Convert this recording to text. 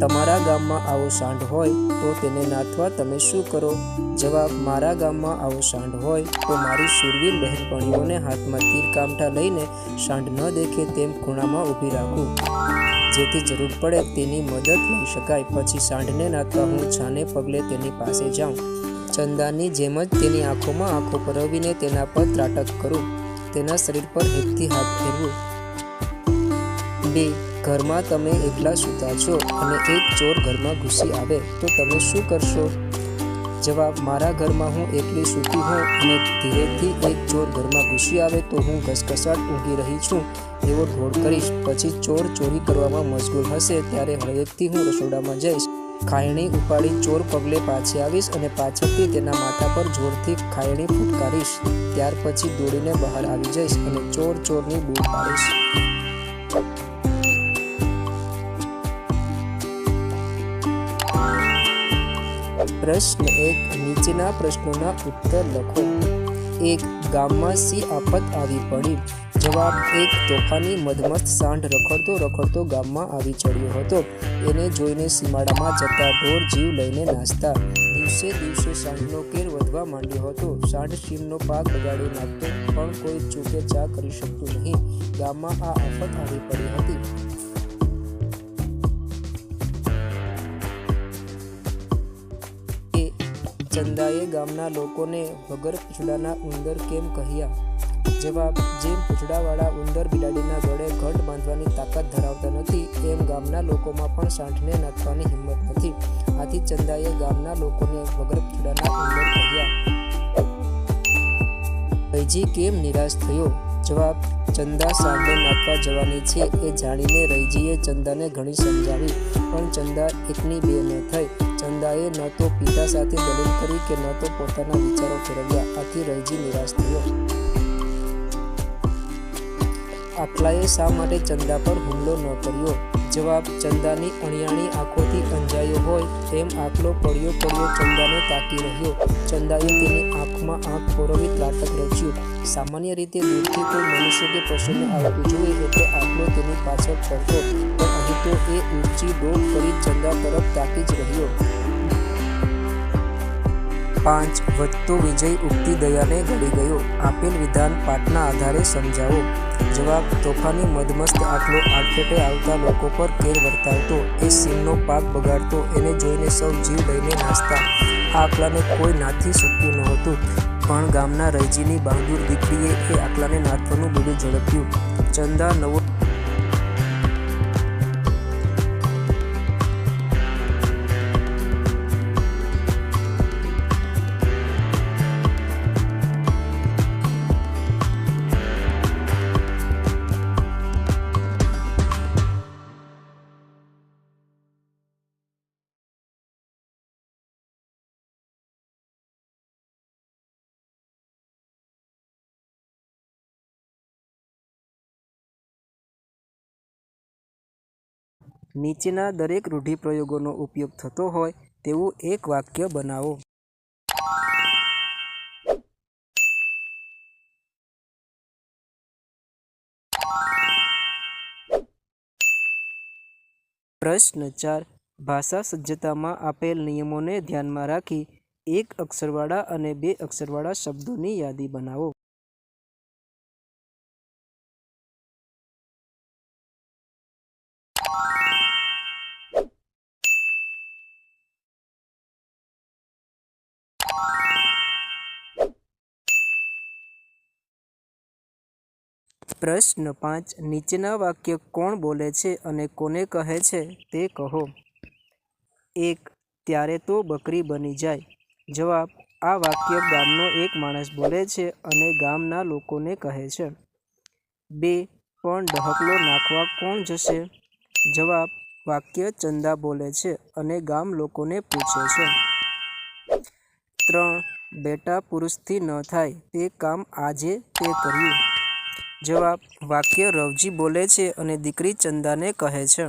તમારા ગામમાં આવો સાંઢ હોય તો તેને નાથવા તમે શું કરો? જવાબ, મારા ગામમાં આવો સાંઢ હોય તો મારી શૂરવીર બહેનપણીઓને હાથમાં તીર કામઠા લઈને સાંઢ ન દેખે તેમ ખૂણામાં ઊભી રાખું. જેથી જરૂર પડે તેની મદદ લઈ શકાય. પછી સાંઢને નાખવા હું છાને પગલે તેની પાસે જાઉં. ચંદાની જેમ જ તેની આંખોમાં આંખો પરવીને તેના પર ત્રાટક કરું. તેના શરીર પર હેતથી હાથ ફેરવું. બે ઘરમાં તમે એકલા સૂતા છો અને એક ચોર ઘરમાં ઘૂસી આવે, તો તમે શું કરશો? જવાબ, મારા ઘરમાં હું એકલી સૂતી હોઉં અને ધીરેથી એક ચોર ઘરમાં ઘૂસી આવે, તો હું ઘસઘસાટ ઊંઘી રહી છું, એવો ઢોળ કરીશ. પછી ચોર ચોરી કરવામાં મશગુલ હશે, ત્યારે હળવેકથી હું રસોડામાં જઈશ. ખાયણી ઉપાડી ચોર પગલે પાછી આવીશ અને પાછળથી તેના માથા પર જોરથી ખાયણી ફૂટકારીશ. ત્યાર પછી દોડીને બહાર આવી જઈશ અને ચોર ચોરની બૂટ પાડીશ. પ્રશ્ન એક, નીચેના પ્રશ્નોના ઉત્તર લખો. એક, ગામમાં સી આફત આવી પડી? જવાબ એક, તોફાની મધમસ્ત સાંઢ રખડતો રખડતો ગામમાં આવી ચડ્યો હતો. એને જોઈને સીમાડામાં જતા ઢોર જીવ લઈને નાચતા દિવસે દિવસે સાંઢનો કેર વધવા માંડ્યો હતો. સાંઢ શીમનો પાક બગાડી નાખતો, પણ કોઈ ચૂકે ચા કરી શકતું નહીં. ગામમાં આ આફત આવી પડી હતી. ચંદાએ ગામના લોકોને વગર પૂછડાના ઉંદર કેમ કહ્યા? જવાબ, જેમ પૂછડાવાળા ઉંદર બિલાડીના ગળે ઘટ બાંધવાની તાકાત ધરાવતા નથી એમ ગામના લોકોમાં પણ સાંઠને નાખવાની હિંમત નથી. આથી ચંદાએ ગામના લોકોને વગર પૂછડાના ઉંદર કહ્યા. રૈજી કેમ નિરાશ થયો? જવાબ, ચંદા સામે નાખવા જવાની છે એ જાણીને રૈજીએ ચંદાને ઘણી સમજાવી, પણ ચંદા એકની બે ન થઈ. ચંદાએ ન તો પિતા સાથે દલીલ કરી કે ન તો પોતાના વિચારો ફેરવ્યા. આથી રૈજી નિરાશ થયો. આખલાએ શા માટે ચંદા પર હુમલો ન કર્યો? જવાબ, ચંદાની અણિયાણી આંખોથી અંજાયો હોય તેમ આખલો પડ્યો પડ્યો ચંદાને તાકી રહ્યો. ચંદાએ તેની આંખમાં આંખ ફોરવી ત્રાટક રચ્યું. સામાન્ય રીતે દૂરથી કોઈ મનુષ્ય કે પશુને આવવું જોઈએ એટલે આખલો તેની પાછળ ફરતો પણ અહીં તો એ ઊંચી ડોક કરી ચંદા તરફ તાકી જ રહ્યો. પાંચ, વધતો વિજય ઉગતી દયાને ઘડી ગયો. આપેલ વિધાન પાઠના આધારે સમજાવો. જવાબ, તોફાની મદમસ્ત આટલો આડફેટે આવતા લોકો પર કેર વર્તાવતો. એ સિંહનો પાક બગાડતો. એને જોઈને સૌ જીવ લઈને નાચતા આ આકલાને કોઈ નાથી શક્યું નહોતું પણ ગામના રૈજીની બહાદુર દીકરીએ એ આકલાને નાથવાનું બીડું ઝડપ્યું. ચંદા નવો નીચેના દરેક રૂઢિપ્રયોગોનો ઉપયોગ થતો હોય તેવું એક વાક્ય બનાવો. પ્રશ્ન ચાર. ભાષા સજ્જતામાં આપેલ નિયમોને ધ્યાનમાં રાખી એક અક્ષરવાળા અને બે અક્ષરવાળા શબ્દોની યાદી બનાવો. પ્રશ્ન પાંચ. નીચેના વાક્ય કોણ બોલે છે અને કોને કહે છે તે કહો. એક. ત્યારે તો બકરી બની જાય. જવાબ. આ વાક્ય ગામનો એક માણસ બોલે છે અને ગામના લોકોને કહે છે. બે. પણ ડહકલો નાખવા કોણ જશે? જવાબ. વાક્ય ચંદા બોલે છે અને ગામ લોકોને પૂછે છે. ત્રણ બેટા પુરુષથી ન થાય તે કામ આજે તે કર્યું. જવાબ, વાક્ય રવજી બોલે છે અને દીકરી ચંદાને કહે છે.